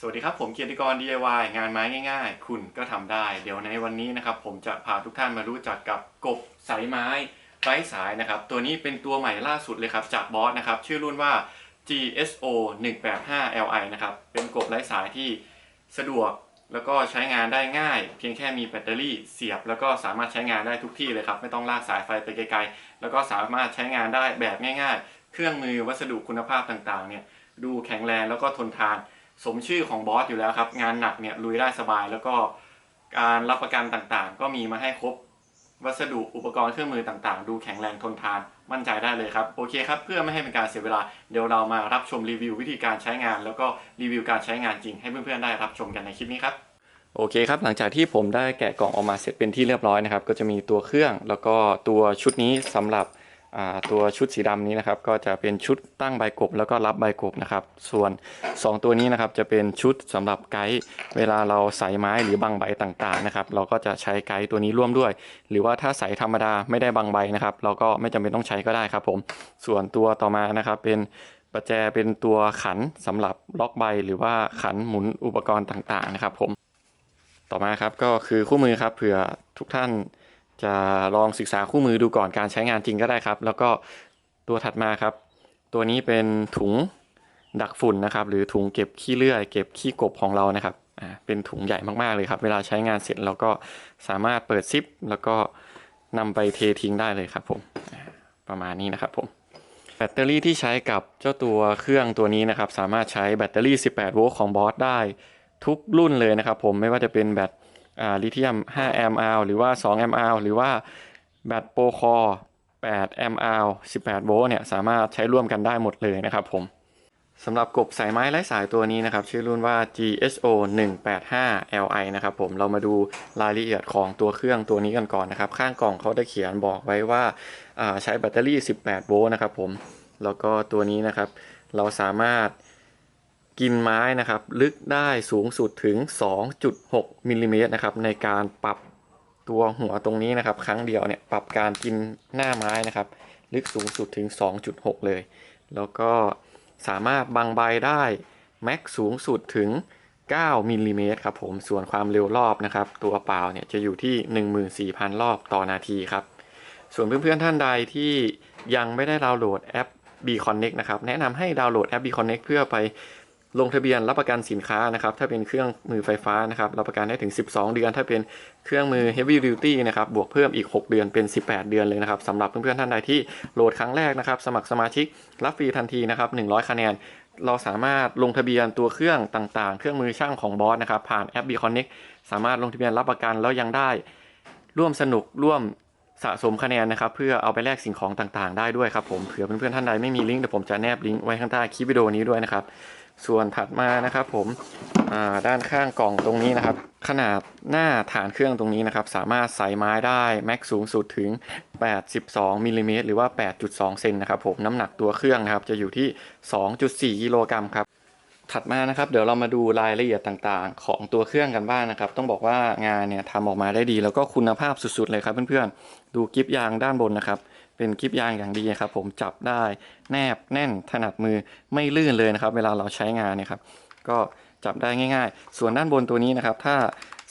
สวัสดีครับ ผมเกียรติกร DIY งานไม้ง่ายๆ คุณก็ทำได้ เดี๋ยวในวันนี้นะครับ ผมจะพาทุกท่านมารู้จักกับกบสายไม้ไร้สายนะครับ ตัวนี้เป็นตัวใหม่ล่าสุดเลยครับ จากบอสนะครับ ชื่อรุ่นว่า GSO 185 Li นะครับ เป็นกบไร้สายที่สะดวกแล้วก็ใช้งานได้ง่าย เพียงแค่มีแบตเตอรี่เสียบ แล้วก็สามารถใช้งานได้ทุกที่เลยครับ ไม่ต้องลากสายไฟไปไกลๆ แล้วก็สามารถใช้งานได้แบบง่าย ๆ เครื่องมือวัสดุคุณภาพต่างๆเนี่ยดูแข็งแรงแล้วก็ทนทาน สมชื่อของบอสอยู่แล้วครับ งานหนักเนี่ยลุยได้สบาย แล้วก็การรับประกันต่างๆ ก็มีมาให้ครบ วัสดุอุปกรณ์เครื่องมือต่างๆ ดูแข็งแรงทนทานมั่นใจได้เลยครับโอเคครับ เพื่อไม่ให้เป็นการเสียเวลาเดี๋ยวเรามารับชมรีวิววิธีการใช้งาน แล้วก็รีวิวการใช้งานจริงให้เพื่อนๆได้รับชมกันในคลิปนี้ครับโอเคครับหลังจากที่ผมได้แกะกล่องออกมาเสร็จเป็นที่เรียบร้อยนะครับก็จะมีตัวเครื่อง แล้วก็ตัวชุดนี้สำหรับ ตัวชุดสีดำนี้นะครับก็จะเป็นชุดตั้งใบกบแล้วก็รับใบกบนะครับ ส่วน 2 ตัวนี้นะครับจะเป็นชุดสำหรับไกด์เวลาเราใส่ไม้หรือบังใบต่างๆนะครับ เราก็จะใช้ไกด์ตัวนี้ร่วมด้วย หรือว่าถ้าใส่ธรรมดาไม่ได้บังใบนะครับ เราก็ไม่จำเป็นต้องใช้ก็ได้ครับผม ส่วนตัวต่อมานะครับเป็นประแจเป็นตัวขันสำหรับล็อกใบหรือว่าขันหมุนอุปกรณ์ต่างๆนะครับผมต่อมาครับก็คือคู่มือครับเผื่อทุกท่าน จะลองศึกษาคู่มือดูก่อนการใช้งานจริงก็ได้ครับ แล้วก็ตัวถัดมาครับ ตัวนี้เป็นถุงดักฝุ่นนะครับ หรือถุงเก็บขี้เลื่อย เก็บขี้กบของเรานะครับอ่าเป็นถุงใหญ่มากๆเลยครับ เวลาใช้งานเสร็จเราก็สามารถเปิดซิป แล้วก็นำไปเททิ้งได้เลยครับผมประมาณนี้นะครับผมแบตเตอรี่ที่ใช้กับเจ้าตัวเครื่องตัวนี้นะครับ สามารถใช้แบตเตอรี่ 18 โวลต์ของบอสได้ทุกรุ่นเลยนะครับผมไม่ว่าจะเป็นแบต ลิเธียม5แอมป์หรือว่า2แอมป์หรือว่าแบตโปรคอร์8แอมป์18 โวลต์เนี่ยสามารถใช้ร่วมกันได้หมดเลยนะครับผมสำหรับกบสายไม้ไร้สายตัวนี้นะครับ ชื่อรุ่นว่า GSO 185 Li นะครับผมเรามาดูรายละเอียดของตัวเครื่องตัวนี้กันก่อนนะครับ ข้างกล่องเขาได้เขียนบอกไว้ว่าอ่าใช้แบตเตอรี่ 18 โวลต์นะครับผมแล้วก็ตัวนี้นะครับ เราสามารถ กินไม้นะครับ ลึกได้สูงสุดถึง 2.6มิลลิเมตรนะครับ ในการปรับตัวหัวตรงนี้นะครับ ครั้งเดียวเนี่ยปรับการกินหน้าไม้นะครับ ลึกสูงสุดถึง 2.6 เลย แล้วก็สามารถบังใบได้แม็กสูงสุดถึง 9มิลลิเมตรครับผมส่วนความเร็วรอบนะครับ ตัวเปล่าเนี่ยจะอยู่ที่ 14,000 รอบต่อนาทีครับ ส่วนเพื่อนๆท่านใดที่ยังไม่ได้ดาวน์โหลดแอป B Connect นะครับ แนะนำให้ดาวน์โหลดแอป B Connect เพื่อไป ลงทะเบียนรับประกันสินค้านะครับ ถ้าเป็นเครื่องมือไฟฟ้านะครับ รับประกันได้ถึง 12 เดือน ถ้าเป็นเครื่องมือ Heavy Duty นะครับ บวกเพิ่มอีก 6 เดือนเป็น 18 เดือนเลยนะครับสำหรับเพื่อนๆท่านใดที่โหลดครั้งแรกนะครับ สมัครสมาชิกรับฟรีทันทีนะครับ 100 คะแนน เราสามารถลงทะเบียนตัวเครื่องต่างๆ เครื่องมือช่างของบอสนะครับ ผ่านแอป B Connect สามารถลงทะเบียนรับประกันแล้วยังได้ ร่วมสนุกร่วมสะสมคะแนนนะครับ เพื่อเอาไปแลกสิ่งของต่างๆ ได้ด้วยครับผมเผื่อเพื่อนๆท่านใดไม่มีลิงก์เดี๋ยวผมจะแนบลิงก์ไว้ข้างใต้คลิปวิดีโอนี้ด้วยนะครับ ส่วนถัดมานะครับผมด้านข้างกล่องตรงนี้นะครับ ขนาดหน้าฐานเครื่องตรงนี้นะครับ สามารถใส่ไม้ได้แม็กสูงสุดถึง 82มิลลิเมตรหรือว่า 8.2 เซนนะครับผมน้ำหนักตัวเครื่องนะครับ จะอยู่ที่ 2.4 กิโลกรัมครับ ถัดมานะครับเดี๋ยวเรามาดูรายละเอียดต่างๆ ของตัวเครื่องกันบ้างนะครับ ต้องบอกว่างานเนี่ยทำออกมาได้ดี แล้วก็คุณภาพสุดๆเลยครับเพื่อนๆดูกิฟยางด้านบนนะครับ เป็นกิฟยางอย่างดีครับ ผมจับได้แนบแน่นถนัดมือไม่ลื่นเลยนะครับ เวลาเราใช้งานเนี่ยครับ ก็จับได้ง่าย ๆ ส่วนด้านบนตัวนี้นะครับ ถ้า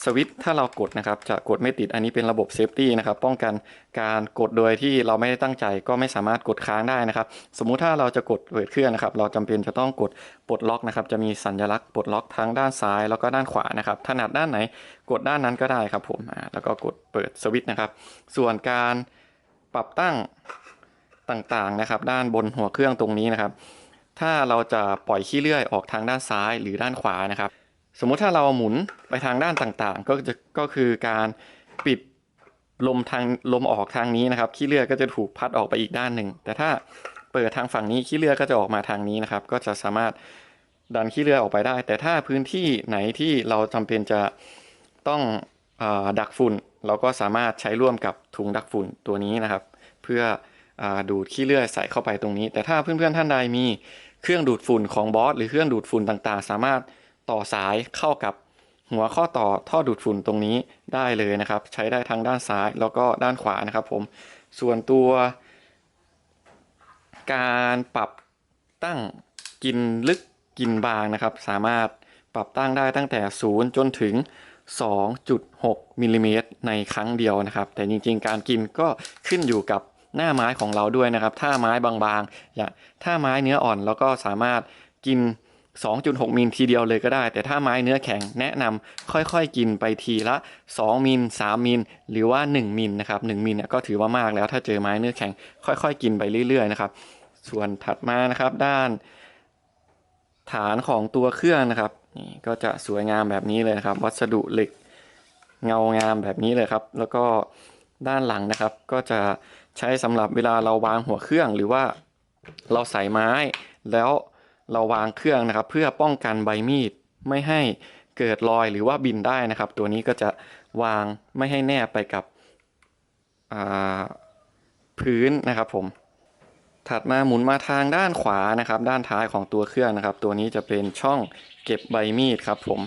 สวิตช์ถ้าเรากดนะครับจะกดไม่ติดอันนี้เป็นระบบเซฟตี้นะครับป้องกันการกดโดยที่เราไม่ได้ตั้งใจก็ไม่สามารถกดค้างได้นะครับ สมมุติถ้าเราจะกดเปิดเครื่องนะครับ เราจำเป็นจะต้องกดปลดล็อกนะครับ จะมีสัญลักษณ์ปลดล็อกทั้งด้านซ้ายแล้วก็ด้านขวานะครับถนัดด้านไหนกดด้านนั้นก็ได้ครับผมแล้วก็กดเปิดสวิตช์นะครับ ส่วนการ ปรับตั้งต่างๆนะครับ ด้านบนหัวเครื่องตรงนี้นะครับ ถ้าเราจะปล่อยขี้เลื่อยออกทางด้านซ้ายหรือด้านขวานะครับ สมมุติถ้าเราหมุนไปทางด้านต่างๆ ก็จะก็คือการปิดลมทางลมออกทางนี้นะครับขี้เลื่อยก็จะถูกพัดออกไปอีกด้านหนึ่ง แต่ถ้าเปิดทางฝั่งนี้ขี้เลื่อยก็จะออกมาทางนี้นะครับ ก็จะสามารถดันขี้เลื่อยออกไปได้ แต่ถ้าพื้นที่ไหนที่เราจำเป็นจะต้องอดักฝุ่นเราก็สามารถใช้ร่วมกับถุงดักฝุ่นตัวนี้นะครับ เพื่ออดูดขี้เลื่อยใส่เข้าไปตรงนี้ แต่ถ้าเพื่อนๆท่านใดมีเครื่องดูดฝุ่นของบอสหรือเครื่องดูดฝุ่นต่างๆ สามารถต่อสายเข้ากับหัวข้อต่อท่อดูดฝุ่นตรงนี้ได้เลยนะครับ ใช้ได้ทั้งด้านซ้ายแล้วก็ด้านขวานะครับ ผมส่วนตัว การปรับตั้งกินลึกกินบางนะครับ สามารถปรับตั้งได้ตั้งแต่ 0 จนถึง 2.6มิลลิเมตรในครั้งเดียวนะครับ แต่จริงๆ การกินก็ขึ้นอยู่กับหน้าไม้ของเราด้วยนะครับ ถ้าไม้บางๆ อย่าถ้าไม้เนื้ออ่อนแล้วก็สามารถกิน 2.6มิลทีเดียวเลยก็ได้ แต่ถ้าไม้เนื้อแข็งแนะนำค่อยๆ กินไปทีละ 2มิล3มิลหรือว่า 1มิลนะครับ1มิลเนี่ยก็ถือว่ามากแล้วถ้าเจอไม้เนื้อแข็งค่อยๆ กินไปเรื่อยๆนะครับ ส่วนถัดมานะครับด้านฐานของตัวเครื่องนะครับ นี่ก็จะสวยงามแบบนี้เลยครับ วัสดุเหล็กเงางามแบบนี้เลยครับ แล้วก็ด้านหลังนะครับ ก็จะใช้สำหรับเวลาเราวางหัวเครื่องหรือว่าเราใส่ไม้แล้วเราวางเครื่องนะครับ เพื่อป้องกันใบมีดไม่ให้เกิดรอยหรือว่าบินได้นะครับ ตัวนี้ก็จะวางไม่ให้แนบไปกับพื้นนะครับผม ถัดมาหมุนมาทางด้านขวานะครับ ด้านท้ายของตัวเครื่องนะครับ ตัวนี้จะเป็นช่องเก็บใบมีดครับผม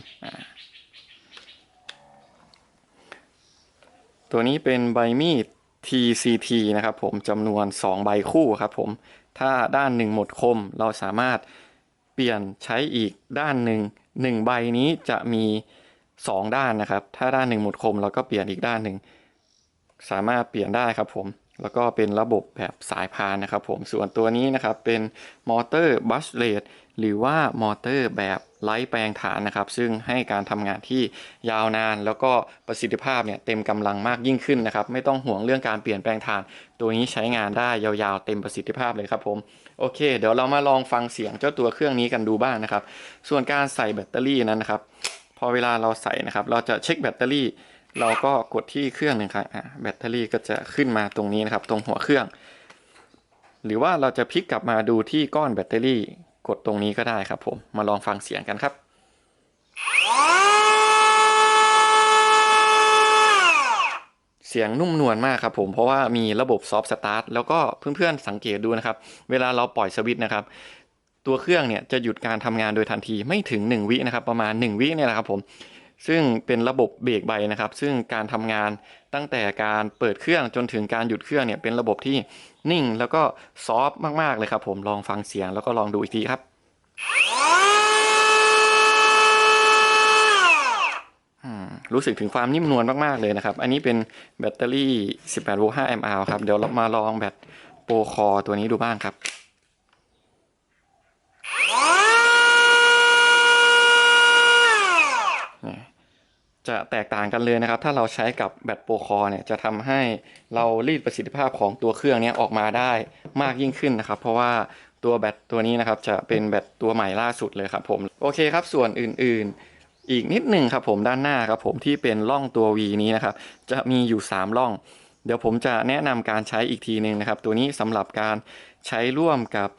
ตัวนี้เป็นใบมีด TCT นะครับผมจำนวน 2 ใบคู่ครับผม ถ้าด้านหนึ่งหมดคมเราสามารถเปลี่ยนใช้อีกด้านหนึ่งหนึ่งใบนี้จะมี 2 ด้านนะครับ ถ้าด้านหนึ่งหมดคมเราก็เปลี่ยนอีกด้านหนึ่งสามารถเปลี่ยนได้ครับผม แล้วก็เป็นระบบแบบสายพานนะครับผมส่วนตัวนี้นะครับเป็นมอเตอร์บัสเลดหรือว่ามอเตอร์แบบไร้แปลงฐานนะครับ ซึ่งให้การทำงานที่ยาวนาน แล้วก็ประสิทธิภาพเนี่ยเต็มกำลังมากยิ่งขึ้นนะครับ ไม่ต้องห่วงเรื่องการเปลี่ยนแปลงฐาน ตัวนี้ใช้งานได้ยาวๆ เต็มประสิทธิภาพเลยครับผมโอเค เดี๋ยวเรามาลองฟังเสียงเจ้าตัวเครื่องนี้กันดูบ้างนะครับ ส่วนการใส่แบตเตอรี่นั้นนะครับ พอเวลาเราใส่นะครับ เราจะเช็คแบตเตอรี่ เราก็กดที่เครื่องหนึ่งครับแบตเตอรี่ก็จะขึ้นมาตรงนี้นะครับ ตรงหัวเครื่อง หรือว่าเราจะพลิกกลับมาดูที่ก้อนแบตเตอรี่กดตรงนี้ก็ได้ครับผมมาลองฟังเสียงกันครับเสียงนุ่มนวลมากครับผมเพราะว่ามีระบบซอฟต์สตาร์ทแล้วก็เพื่อนๆสังเกตดูนะครับ เวลาเราปล่อยสวิตช์นะครับ ตัวเครื่องเนี่ยจะหยุดการทำงานโดยทันทีไม่ถึง 1 วินะครับ ประมาณ 1 วิเนี่ยนะครับผม ซึ่งเป็นระบบเบรกใบนะครับ ซึ่งการทำงานตั้งแต่การเปิดเครื่องจนถึงการหยุดเครื่องเนี่ยเป็นระบบที่นิ่งแล้วก็ซอฟต์มากๆเลยครับผมลองฟังเสียงแล้วก็ลองดูอีกทีครับอืมรู้สึกถึงความนิ่มนวลมากๆเลยนะครับ อันนี้เป็นแบตเตอรี่ 18 โวลต์ 5 แอมป์อครับ เดี๋ยวเรามาลองแบตโปรคอตัวนี้ดูบ้างครับ เนี่ย จะแตกต่างกันเลยนะครับ ถ้าเราใช้กับแบตโปรคอเนี่ยจะทำให้เรารีดประสิทธิภาพของตัวเครื่องนี้ออกมาได้มากยิ่งขึ้นนะครับ เพราะว่าตัวแบตตัวนี้นะครับจะเป็นแบตตัวใหม่ล่าสุดเลยครับผมโอเคครับส่วนอื่นๆ อีกนิดหนึ่งครับผมด้านหน้าครับผมที่เป็นร่องตัว V นี้นะครับจะมีอยู่ 3 ร่อง เดี๋ยวผมจะแนะนำการใช้อีกทีหนึ่งนะครับ ตัวนี้สำหรับการใช้ร่วมกับ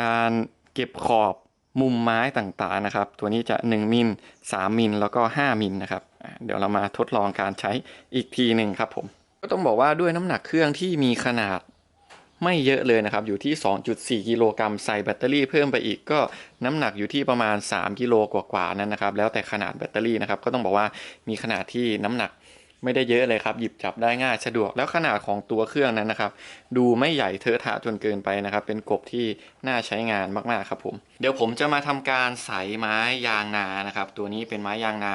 การเก็บขอบมุมไม้ต่างๆนะครับ ตัวนี้จะ 1 มิล 3 มิล แล้วก็ 5 มิลนะครับ เดี๋ยวเรามาทดลองการใช้อีกทีหนึ่งครับผม ก็ต้องบอกว่าด้วยน้ำหนักเครื่องที่มีขนาดไม่เยอะเลยนะครับ อยู่ที่ 2.4 กิโลกรัมใส่แบตเตอรี่เพิ่มไปอีกก็น้ำหนักอยู่ที่ประมาณ 3 กิโลกว่าๆนั่นนะครับ แล้วแต่ขนาดแบตเตอรี่นะครับ ก็ต้องบอกว่ามีขนาดที่น้ำหนักไม่ได้เยอะเลยครับหยิบจับได้ง่ายสะดวกแล้วขนาดของตัวเครื่องนั้นนะครับ ดูไม่ใหญ่เทอะทะจนเกินไปนะครับ เป็นกบที่น่าใช้งานมากๆครับผม เดี๋ยวผมจะมาทำการใส่ไม้ยางนานะครับ ตัวนี้เป็นไม้ยางนา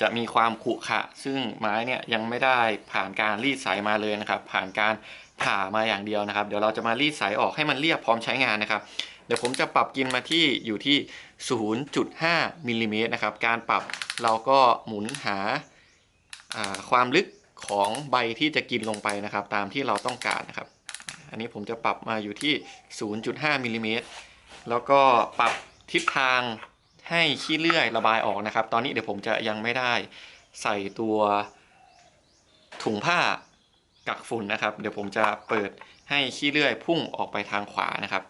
จะมีความขรุขระซึ่งไม้เนี่ยยังไม่ได้ผ่านการรีดสายมาเลยนะครับ ผ่านการผ่ามาอย่างเดียวนะครับ เดี๋ยวเราจะมารีดสายออกให้มันเรียบพร้อมใช้งานนะครับ เดี๋ยวผมจะปรับกินมาที่อยู่ที่ 0.5มิลลิเมตรนะครับ การปรับเราก็หมุนหาาความลึกของใบที่จะกินลงไปนะครับ ตามที่เราต้องการนะครับ อันนี้ผมจะปรับมาอยู่ที่ 0.5มิลลิเมตรแล้วก็ปรับทิศทาง ให้ขี้เลื่อยระบายออกนะครับ ตอนนี้เดี๋ยวผมจะยังไม่ได้ใส่ตัวถุงผ้ากักฝุ่นนะครับ เดี๋ยวผมจะเปิดให้ขี้เลื่อยพุ่งออกไปทางขวานะครับ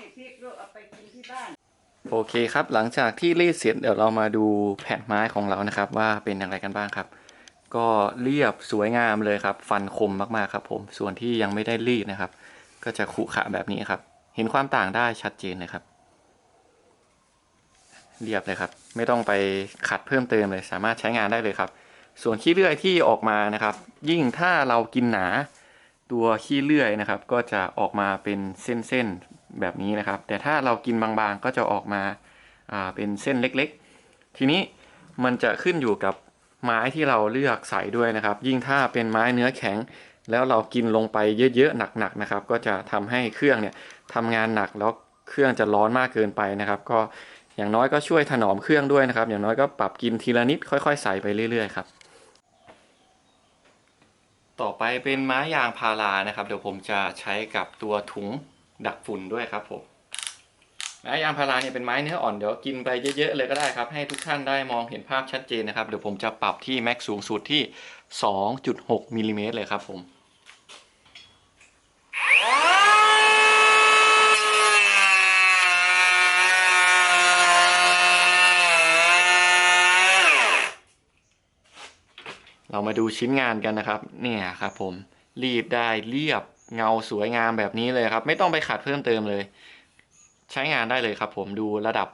นี่พริกลูกเอาไปกินที่บ้าน โอ เคครับ หลังจากที่รีดเสร็จเดี๋ยวเรามาดูแผ่นไม้ของเรานะครับ ว่าเป็นอย่างไรกันบ้างครับ ก็เรียบสวยงามเลยครับ ฟันคมมากๆครับ ผมส่วนที่ยังไม่ได้รีดนะครับ ก็จะขรุขระแบบนี้ครับ เห็นความต่างได้ชัดเจนเลยครับ เรียบเลยครับ ไม่ต้องไปขัดเพิ่มเติมเลย สามารถใช้งานได้เลยครับ ส่วนขี้เลื่อยที่ออกมานะครับ ยิ่งถ้าเรากินหนาตัวขี้เลื่อยนะครับ ก็จะออกมาเป็นเส้นๆ แบบนี้นะครับ แต่ถ้าเรากินบางๆก็จะออกมาเป็นเส้นเล็กๆ ทีนี้มันจะขึ้นอยู่กับไม้ที่เราเลือกใส่ด้วยนะครับ ยิ่งถ้าเป็นไม้เนื้อแข็ง แล้วเรากินลงไปเยอะๆหนักๆนะครับ ก็จะทำให้เครื่องเนี่ยทำงานหนักแล้วเครื่องจะร้อนมากเกินไปนะครับ ก็อย่างน้อยก็ช่วยถนอมเครื่องด้วยนะครับ อย่างน้อยก็ปรับกินทีละนิดค่อยๆ ใส่ไปเรื่อยๆครับ ต่อไปเป็นไม้ยางพารานะครับ เดี๋ยวผมจะใช้กับตัวถุง ดักฝุ่นด้วยครับผมไม้ยางพาราเนี่ยเป็นไม้เนื้ออ่อนเดี๋ยวกินไปเยอะๆเลยก็ได้ครับ ให้ทุกท่านได้มองเห็นภาพชัดเจนนะครับ เดี๋ยวผมจะปรับที่แม็กสูงสุดที่ 2.6มิลลิเมตรเลยครับผมเรามาดูชิ้นงานกันนะครับ เนี่ยครับผมรีดได้เรียบ เงาสวยงามแบบนี้เลยครับ ไม่ต้องไปขัดเพิ่มเติมเลย ใช้งานได้เลยครับ ผมดูระดับ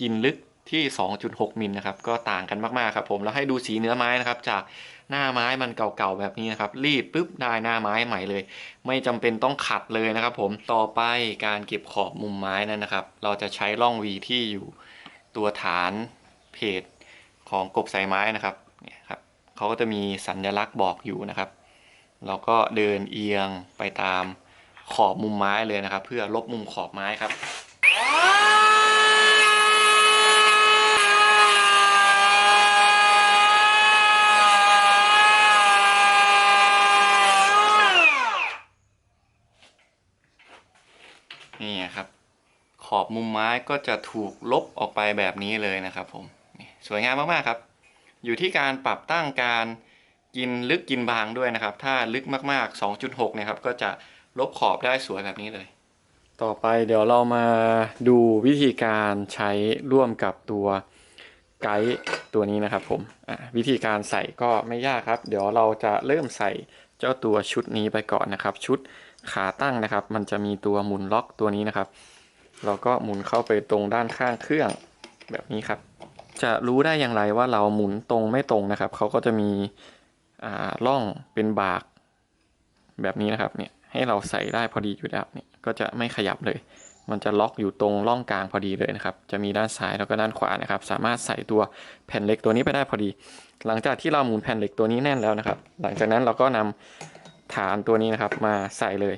กินลึกที่ 2.6 มิลนะครับ ก็ต่างกันมากๆครับผม แล้วให้ดูสีเนื้อไม้นะครับ จากหน้าไม้มันเก่าๆแบบนี้นะครับ รีดปุ๊บได้หน้าไม้ใหม่เลย ไม่จำเป็นต้องขัดเลยนะครับ ผม ต่อไปการเก็บขอบมุมไม้นั้นนะครับ เราจะใช้ร่องวีที่อยู่ตัวฐานเพจของกบสายไม้นะครับ เนี่ยครับเขาก็จะมีสัญลักษณ์บอกอยู่นะครับ เราก็เดินเอียงไปตามขอบมุมไม้เลยนะครับ เพื่อลบมุมขอบไม้ครับนี่ครับ ขอบมุมไม้ก็จะถูกลบออกไปแบบนี้เลยนะครับผมสวยงามมากๆครับ อยู่ที่การปรับตั้งการ กินลึกกินบางด้วยนะครับ ถ้าลึกมากๆ 2.6เนะครับก็จะลบขอบได้สวยแบบนี้เลย ต่อไปเดี๋ยวเรามาดูวิธีการใช้ร่วมกับตัวไกด์ตัวนี้นะครับผมวิธีการใส่ก็ไม่ยากครับ เดี๋ยวเราจะเริ่มใส่เจ้าตัวชุดนี้ไปก่อนนะครับ ชุดขาตั้งนะครับ มันจะมีตัวหมุนล็อกตัวนี้นะครับ เราก็หมุนเข้าไปตรงด้านข้างเครื่องแบบนี้ครับ จะรู้ได้อย่างไรว่าเราหมุนตรงไม่ตรงนะครับเขาก็จะมี ร่องเป็นบาก แบบนี้นะครับเนี่ยให้เราใส่ได้พอดีอยู่แล้วเนี่ยก็จะไม่ขยับเลย มันจะล็อกอยู่ตรงร่องกลางพอดีเลยนะครับ จะมีด้านซ้ายแล้วก็ด้านขวานะครับ สามารถใส่ตัวแผ่นเหล็กตัวนี้ไปได้พอดี หลังจากที่เราหมุนแผ่นเหล็กตัวนี้แน่นแล้วนะครับ หลังจากนั้นเราก็นำฐานตัวนี้นะครับมาใส่เลย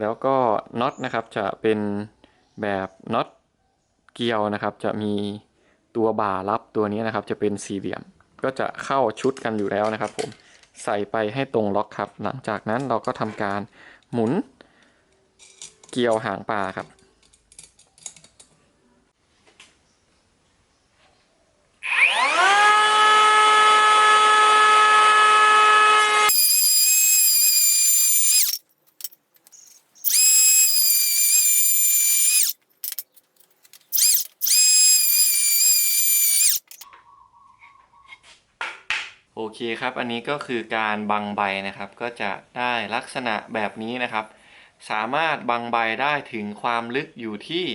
แล้วก็น็อตนะครับจะเป็นแบบน็อตเกลียวนะครับ จะมีตัวบ่ารับตัวนี้นะครับ จะเป็นสี่เหลี่ยม ก็จะเข้าชุดกันอยู่แล้วนะครับ ผมใส่ไปให้ตรงล็อกครับ หลังจากนั้นเราก็ทำการหมุนเกลียวหางปลาครับ เคครับ อันนี้ก็คือการบังใบนะครับ ก็จะได้ลักษณะแบบนี้นะครับ สามารถบังใบได้ถึงความลึกอยู่ที่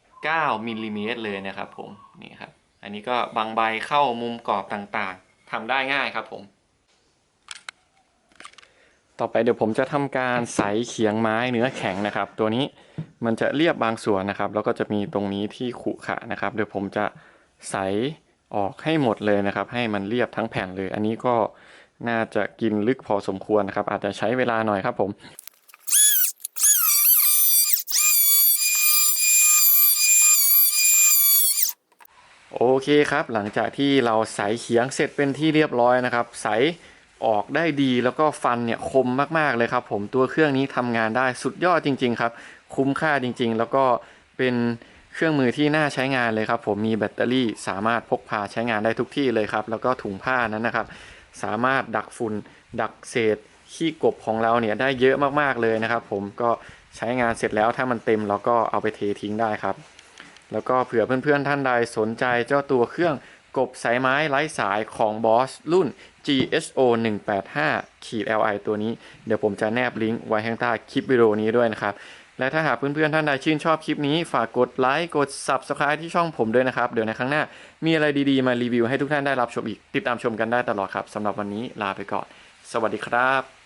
9มิลลิเมตรเลยนะครับผมนี่ครับ อันนี้ก็บังใบเข้ามุมกรอบต่างๆทำได้ง่ายครับผม ต่อไปเดี๋ยวผมจะทำการใสเขียงไม้เนื้อแข็งนะครับ ตัวนี้มันจะเรียบบางส่วนนะครับ แล้วก็จะมีตรงนี้ที่ขรุขระนะครับ เดี๋ยวผมจะใส ออกให้หมดเลยนะครับ ให้มันเรียบทั้งแผ่นเลย อันนี้ก็น่าจะกินลึกพอสมควรนะครับ อาจจะใช้เวลาหน่อยครับผมโอเคครับหลังจากที่เราใสเขียงเสร็จเป็นที่เรียบร้อยนะครับ ใสออกได้ดีแล้วก็ฟันเนี่ยคมมากๆเลยครับผมตัวเครื่องนี้ทำงานได้สุดยอดจริง ๆ ครับ คุ้มค่าจริง ๆ แล้วก็เป็น เครื่องมือที่น่าใช้งานเลยครับ ผมมีแบตเตอรี่สามารถพกพาใช้งานได้ทุกที่เลยครับ แล้วก็ถุงผ้านั้นนะครับ สามารถดักฝุ่นดักเศษขี้กบของเราเนี่ยได้เยอะมากๆเลยนะครับ ผมก็ใช้งานเสร็จแล้วถ้ามันเต็มเราก็เอาไปเททิ้งได้ครับ แล้วก็เผื่อเพื่อนๆท่านใดสนใจเจ้าตัวเครื่องกบสายไม้ไร้สายของบอสรุ่น GSO 185ขีด LI ตัวนี้ เดี๋ยวผมจะแนบลิงก์ไว้ข้างใต้คลิปวิดีโอนี้ด้วยนะครับ และถ้าหากเพื่อนๆท่านใดชื่นชอบคลิปนี้ ฝากกดไลค์กด Subscribe ที่ช่องผมด้วยนะครับ เดี๋ยวในครั้งหน้า มีอะไรดีๆมารีวิวให้ทุกท่านได้รับชมอีก ติดตามชมกันได้ตลอดครับสำหรับวันนี้ลาไปก่อน สวัสดีครับ